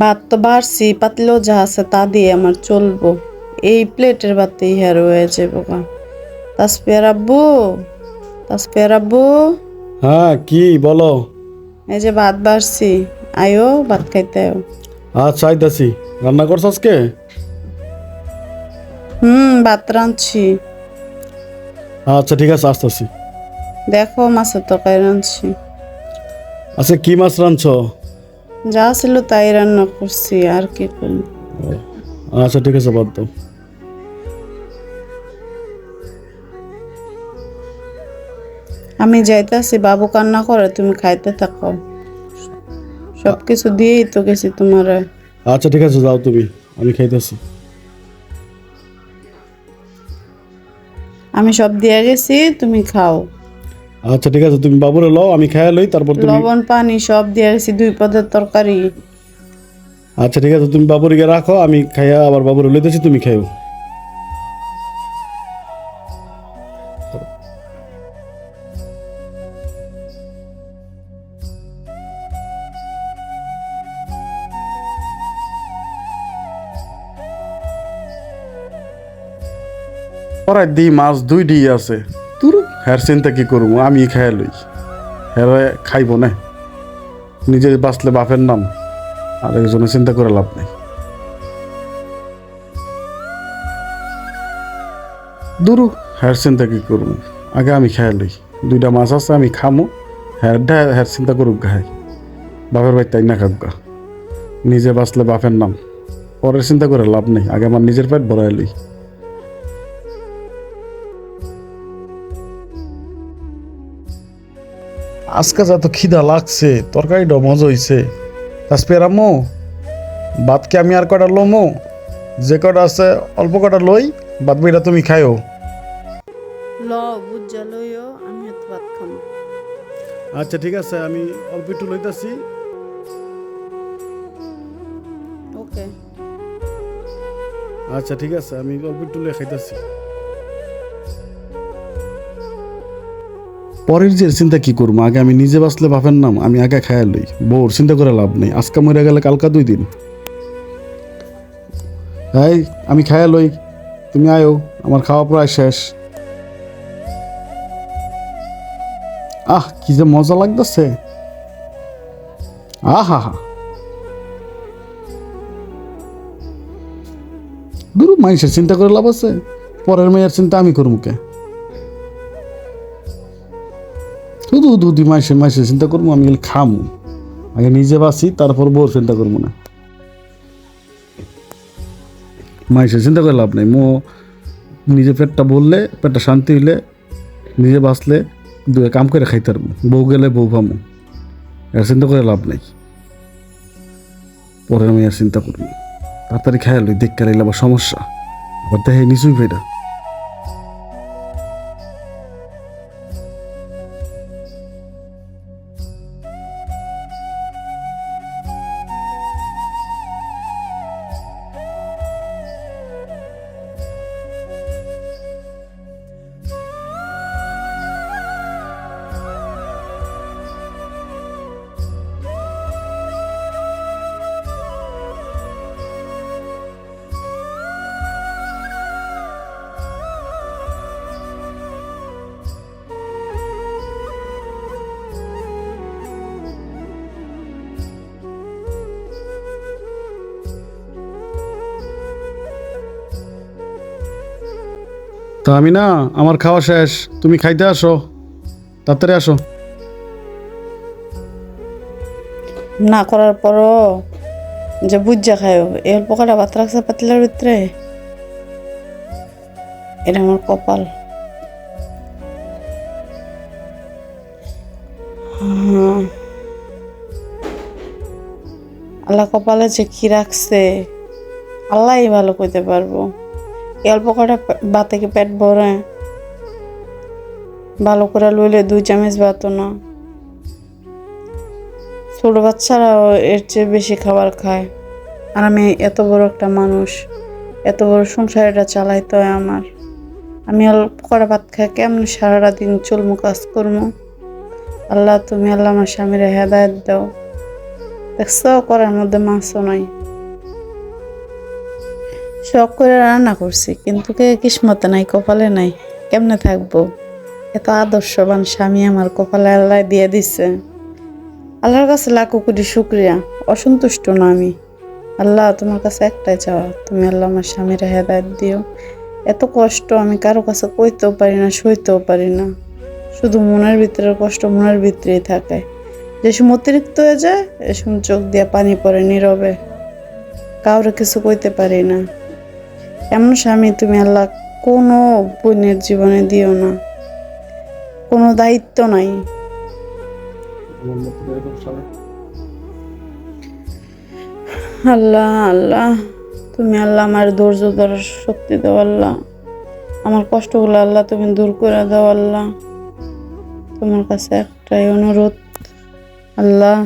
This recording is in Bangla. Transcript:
ভাত তো বাড়ছি পাতলেও যা আছে তা দিয়ে আমার চলবো। এই প্লেটের ভাতেই হের হয়ে যাব গা। তাসপিয়ার আব্বু তাসপিয়ার আব্বু। হ্যাঁ কি বলো? এই যে ভাত বাড়ছি আয়ো ভাত খাইতে আয়ো। আচ্ছা আইতাছি রান্না করছ আজকে? হুম ভাত রাঁধছি। আচ্ছা ঠিক আছে আসতেছি। দেখো মাছের তরকারি রাঁধছি। আচ্ছা কি মাছ রাঁধছ? যা ছিল তাই রান্না করছি আর কি করব আচ্ছা ঠিক আছে বাদ দাও। আমি যাইতাছি বাবু কান্না করে তুমি খাইতে থাকো। সব কিছু দিয়েই তো গেছি তোমার। আচ্ছা ঠিক আছে যাও তুমি আমি খাইতেছি। আমি সব দিয়ে গেছি তুমি খাও। আচ্ছা ঠিক আছে তুমি বাবুরে লও আমি খাইয়া লই তারপর তুমি লবণ পানি সব দিয়ে গেছি দুই পদের তরকারি। আচ্ছা ঠিক আছে তুমি বাবুরিকে রাখো আমি খাইয়া আবার বাবুরে লইতেছি তুমি খাইও। পরাই দি মাছ দুই ডি আছে। হ্যার চিন্তা কি করব? আমি খাইয়া লই। হ্যাঁ খাইব না। নিজে বাঁচলে বাপের নাম, আর একজনে চিন্তা করে লাভ নেই। দুরু, হ্যার চিন্তা কি করব? আগে আমি খাই লই। দুইটা মাছ আছে, আমি খামো। হ্যারটা হ্যার চিন্তা করুক গাই বাপের বাড়ি তাই না খাক গা। নিজে বাঁচলে বাপের নাম। পরের চিন্তা করে লাভ নেই। আগে আমার নিজের পেট ভরাই লই। আজকে যত খিদা লাগছে তরকারিটা মজা হইছে। তাসপের আম্মু ভাতকে আমি আর কটা লমো? যে কটা আছে অল্প কটা লই বাদ বাকিটা তুমি খাইও। ল বুঝা লইও আমি ভাত খাব আচ্ছা ঠিক আছে আমি অল্প একটু লইতাছি। ওকে। আচ্ছা ঠিক আছে আমি অল্প একটু লই খাইতাছি। পরের যে চিন্তা কি করব? আগে আমি নিজে বাঁচলে বাপের নাম, আমি আগে খাইয়া লই। বউর চিন্তা করে লাভ নেই। আজকে মরে গেলে কালকা দুই দিন। এই, আমি খাইয়া লই। তুমি আয়ো, আমার খাওয়া প্রায় শেষ। আহ, কি যে মজা লাগতেছে। আহা হা গুরু, মানুষের চিন্তা করে লাভ আছে। পরের মেয়ের চিন্তা আমি করব কে? শুধু দুদি মাসে মাসে চিন্তা করব, আমি খামু। আগে নিজে বাঁচি, তারপর বউর চিন্তা করব না। মাসে চিন্তা করে লাভ নেই। মো নিজে পেটটা বললে পেটটা শান্তি হইলে, নিজে বাঁচলে দুয়ে কাম করে খাইতে পারব। বউ গেলে বউ পামো এর চিন্তা করে লাভ নেই। পরে আমি আর চিন্তা করব তাড়াতাড়ি খাইয়া লই, দেখ কারাইলে আবার সমস্যা। আবার দেখে নিচুই ফেরা তা আমি না, আমার খাওয়া শেষ। তুমি খাইতে আসো। তাড়াতাড়ি আসো। না করার পরও যে বুঝা খায়ও এই অল্প কটা ভাত রাখছে পাতলার ভিতরে? এটা আমার কপাল। আল্লাহ কপালে যে কি রাখছে, আল্লাহই ভালো করতে পারব। অল্প কটা ভাতে কি পেট ভরে। ভালো করে লইলে দুই চামচ ভাতও না। ছোট বাচ্চারাও এর চেয়ে বেশি খাবার খায়। আর আমি এত বড় একটা মানুষ, এত বড় সংসার এটা চালাইতে হয় আমার। আমি অল্প কটা ভাত খাই, কেমন সারাটা দিন চলমু কাজ করব? আল্লাহ, তুমি আল্লাহ আমার স্বামীরা হেদায়ত দাও। দেখছ, করার মধ্যে মাছও নাই। শখ করে রান্না করছি, কিন্তু কে কিসমতে নাই, কপালে নাই। কেমনে থাকব? এত আদর্শবান স্বামী আমার কপালে আল্লাহ দিয়ে দিছে। আল্লাহর কাছে লাখো কোটি শুক্রিয়া। অসন্তুষ্ট না আমি। আল্লাহ তোমার কাছে একটাই চাওয়া, তুমি আল্লাহ আমার স্বামীর হেদায়ত দিও। এত কষ্ট আমি কারও কাছে কইতেও পারি না, সইতেও পারি না। শুধু মনের ভিতরের কষ্ট মনের ভিতরেই থাকে। যে সময় অতিরিক্ত হয়ে যায়, এ সময় চোখ দিয়ে পানি পড়ে নীরবে। কাউরে কিছু কইতে পারি না। এমন স্বামী তুমি আল্লাহ কোনো বোনের জীবনে দিও না। কোনো দায়িত্ব নাই। আল্লাহ আল্লাহ, তুমি আল্লাহ আমার ধৈর্য ধরার শক্তি দাও আল্লাহ। আমার কষ্টগুলো আল্লাহ তুমি দূর করে দাও আল্লাহ। তোমার কাছে একটাই অনুরোধ, আল্লাহ